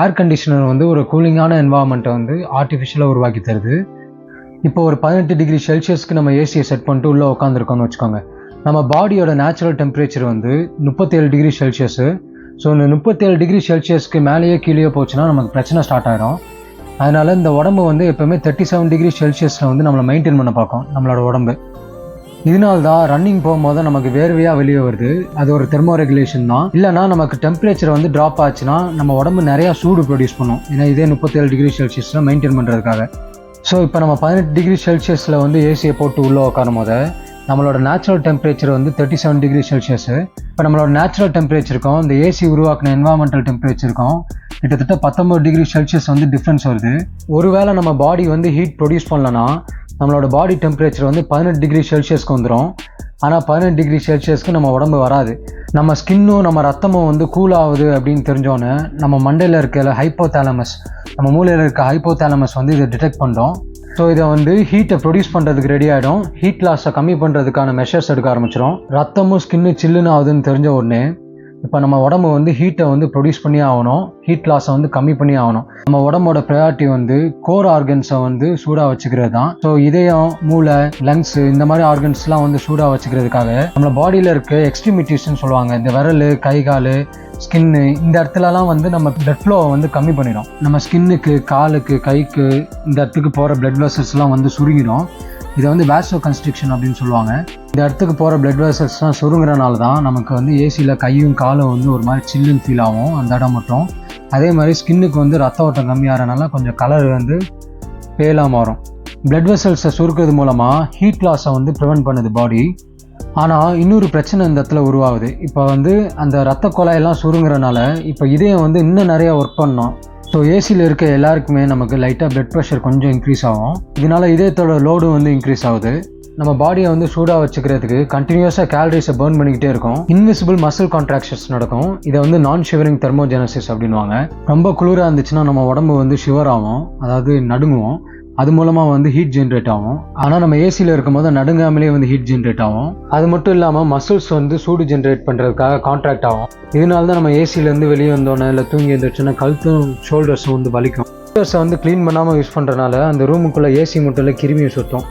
Air conditioner வந்து ஒரு கூலிங்கான என்வாயன்மெண்ட்டை வந்து ஆர்டிஃபிஷியலாக உருவாக்கி தருது. இப்போ ஒரு பதினெட்டு டிகிரி செல்சியஸ்க்கு நம்ம ஏசியை செட் பண்ணிட்டு உள்ளே உட்காந்துருக்கோம்னு வச்சுக்கோங்க. நம்ம பாடியோட நேச்சுரல் டெம்பரேச்சர் வந்து முப்பத்தேழு டிகிரி செல்சியஸு ஸோ இந்த முப்பத்தேழு டிகிரி செல்சியஸ்க்கு மேலேயே கீழேயே போச்சுன்னா நமக்கு பிரச்சனை ஸ்டார்ட் ஆகிடும் அதனால இந்த உடம்பு வந்து எப்போவுமே தேர்ட்டி செவன் டிகிரி செல்சியஸில் வந்து நம்மளை மெயின்டைன் பண்ண பார்க்கும். நம்மளோட உடம்பு. இதனால தான் ரன்னிங் போகும்போது நமக்கு வேர்வையாக வெளியே வருது. அது ஒரு தெர்மோ ரெகுலேஷன் தான். இல்லைனா நமக்கு டெம்பரேச்சர் வந்து ட்ராப் ஆச்சுன்னா நம்ம உடம்பு நிறையா சூடு ப்ரொடியூஸ் பண்ணும். ஏன்னா இதே முப்பத்தேழு டிகிரி செல்சியஸில் மெயின்டைன் பண்ணுறதுக்காக ஸோ இப்போ நம்ம பதினெட்டு டிகிரி செல்சியஸில் வந்து ஏசியை போட்டு உள்ளே உட்காரும் போது நம்மளோட நேச்சுரல் டெம்பரேச்சர் வந்து தேர்ட்டி செவன் டிகிரி செல்சியஸ் இப்போ நம்மளோட நேச்சுரல் டெம்பரேச்சருக்கும் இந்த ஏசி உருவாக்கின என்வாயன்மெண்டல் டெம்பரேச்சருக்கும் கிட்டத்தட்ட பத்தொம்பது டிகிரி செல்சியஸ் வந்து டிஃப்ரென்ஸ் வருது. ஒருவேளை நம்ம பாடி வந்து ஹீட் ப்ரொடியூஸ் பண்ணலன்னா நம்மளோட பாடி டெம்பரேச்சர் வந்து பதினெட்டு டிகிரி செல்சியஸ்க்கு வந்துடும் ஆனால் பதினெட்டு டிகிரி செல்சியஸ்க்கு நம்ம உடம்பு வராது. நம்ம ஸ்கின்னும் நம்ம ரத்தமும் வந்து கூல் ஆகுது அப்படின்னு தெரிஞ்சோன்னே நம்ம மண்டையில் இருக்க ஹைப்போதாலமஸ் நம்ம மூளையில் இருக்க ஹைப்போதாலமஸ் வந்து இதை டிடெக்ட் பண்ணுறோம் ஸோ இதை வந்து ஹீட்டை ப்ரொடியூஸ் பண்ணுறதுக்கு ரெடி ஆகிடும் ஹீட் லாஸை கம்மி பண்ணுறதுக்கான மெஷர்ஸ் எடுக்க ஆரம்பிச்சிடும் ரத்தமும் ஸ்கின்னு சில்லுன்னு ஆகுதுன்னு தெரிஞ்ச உடனே இப்போ நம்ம உடம்பு வந்து ஹீட்டை வந்து ப்ரொடியூஸ் பண்ணி ஆகணும். ஹீட் லாஸை வந்து கம்மி பண்ணி ஆகணும். நம்ம உடம்போட ப்ரையாரிட்டி வந்து கோர் ஆர்கன்ஸை வந்து சூடாக வச்சுக்கிறது தான். ஸோ இதயம் மூளை லங்ஸ் இந்த மாதிரி ஆர்கன்ஸ்லாம் வந்து சூடாக வச்சுக்கிறதுக்காக நம்ம பாடியில் இருக்க எக்ஸ்ட்ரிமிட்டிஸ்ன்னு சொல்லுவாங்க. இந்த விரல் கை கால் ஸ்கின்னு இந்த இடத்துலலாம் வந்து நம்ம பிளட் ஃப்ளோவை வந்து கம்மி பண்ணிடும். நம்ம ஸ்கின்னுக்கு காலுக்கு கைக்கு இந்த இடத்துக்கு போகிற பிளட் வெசல்ஸ்லாம் வந்து சுருங்கிடும். இதை வந்து வேசோ கன்ஸ்ட்ரிக்ஷன் அப்படின்னு சொல்லுவாங்க. இந்த இடத்துக்கு போகிற பிளட் வெசல்ஸ்லாம் சுருங்குறனால தான் நமக்கு வந்து ஏசியில் கையும் காலும் வந்து ஒரு மாதிரி சில்லுன்னு ஃபீல் ஆகும். அந்த இடம் மட்டும். அதே மாதிரி ஸ்கின்னுக்கு வந்து ரத்த ஓட்டம் கம்மியாகிறனால கொஞ்சம் கலர் வந்து பேலாக மாறும். பிளட் வெசல்ஸை சுருக்கிறது மூலமாக ஹீட் லாஸை வந்து ப்ரிவென்ட் பண்ணுது பாடி ஆனால் இன்னொரு பிரச்சனை இந்த இடத்துல உருவாகுது. இப்போ வந்து அந்த ரத்த குழாயெல்லாம் சுருங்குறனால இப்போ இதயம் வந்து இன்னும் நிறையா ஒர்க் பண்ணோம் ஸோ ஏசியில் இருக்க எல்லாருக்குமே நமக்கு லைட்டாக பிளட் ப்ரெஷர் கொஞ்சம் இன்க்ரீஸ் ஆகும். இதனால இதயத்தோட லோடும் வந்து இன்க்ரீஸ் ஆகுது. நம்ம பாடியை வந்து சூடாக வச்சுக்கிறதுக்கு கண்டினியூஸாக கேலரிஸை பர்ன் பண்ணிக்கிட்டே இருக்கும். இன்விசிபிள் மசில் கான்ட்ராக்ஷன்ஸ் நடக்கும். இதை வந்து நான் ஷிவரிங் தெர்மோஜெனசிஸ் அப்படின்வாங்க ரொம்ப குளிராக இருந்துச்சுன்னா நம்ம உடம்பு வந்து ஷிவர் ஆகும். அதாவது நடுங்குவோம். அது மூலமாக வந்து ஹீட் ஜென்ரேட் ஆகும். ஆனால் நம்ம ஏசியில் இருக்கும்போது நடுங்காமலே வந்து ஹீட் ஜென்ரேட் ஆகும். அது மட்டும் இல்லாமல் மசில்ஸ் வந்து சூடு ஜென்ரேட் பண்ணுறதுக்காக கான்ட்ராக்ட் ஆகும். இதனால தான் நம்ம ஏசிலேருந்து வெளியே வந்தோன்னே இல்லை தூங்கி எழுந்திரிச்சோன்னா கழுத்தும் ஷோல்டர்ஸும் வந்து வலிக்கும். ஷோல்டர்ஸை வந்து க்ளீன் பண்ணாமல் யூஸ் பண்ணுறனால அந்த ரூமுக்குள்ளே ஏசி முட்டையில் கிருமியை சுத்தம்.